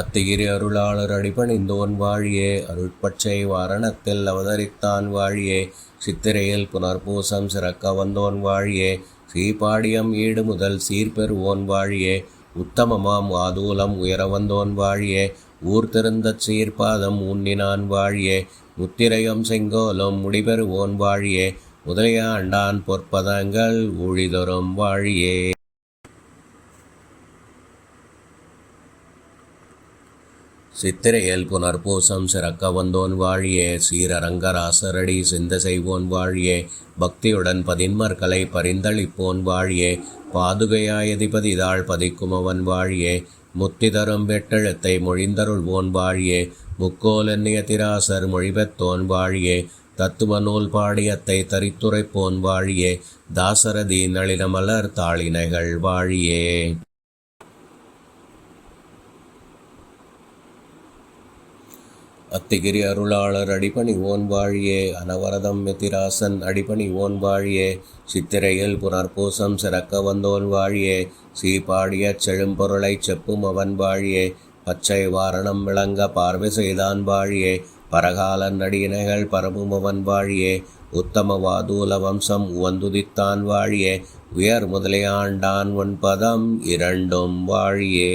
அத்திகிரி அருளாளர் அடிபணிந்தோன் வாழியே அருட்பட்சை வாரணத்தில் அவதரித்தான் வாழியே சித்திரையில் புனர்பூசம் சிறக்க வந்தோன் வாழியே சீபாடியம் ஈடு முதல் சீர்பெறுவோன் வாழியே உத்தமமாம் வாதூலம் உயர வந்தோன் வாழியே ஊர் திருந்த சீர்பாதம் உன்னினான் வாழியே முத்திரையும் செங்கோலும் முடிபெறுவோன் வாழியே முதலியாண்டான் பொற்பதங்கள் ஒழிதொரும் வாழியே. சித்திரையில் புனர்பூசம் சிறக்க வந்தோன் வாழியே சீரரங்கராசரடி சிந்த செய்வோன் வாழியே பக்தியுடன் பதின்மர்களை பரிந்தளிப்போன் வாழியே பாதுகையாயதிபதிதாள் தாழ் பதிக்குமவன் வாழியே முத்தி தரும் வெட்டெழுத்தை மொழிந்தருள்வோன் வாழியே முக்கோலென்னிய திராசர் மொழிபெத்தோன் வாழியே தத்துவ நூல் பாடியத்தை தரித்துரைப்போன் வாழியே தாசரதி நளினமலர் தாளினைகள் வாழியே. அத்திகிரி அருளாளர் அடிபணி ஓன் வாழியே அனவரதம் மெத்திராசன் அடிபணி ஓன்வாழியே சித்திரையில் புனர்பூசம் சிறக்க வந்தோன் வாழியே சீபாடிய செழும்பொருளைச் செப்பும் அவன் வாழியே பச்சை வாரணம் விளங்க பார்வை செய்தான் வாழியே பரகாலன் நடியினைகள் பரமும் அவன் வாழியே உத்தமவாதூல வம்சம் உவந்துதித்தான் வாழியே உயர் முதலியாண்டான் ஒன்பதம் இரண்டும் வாழியே.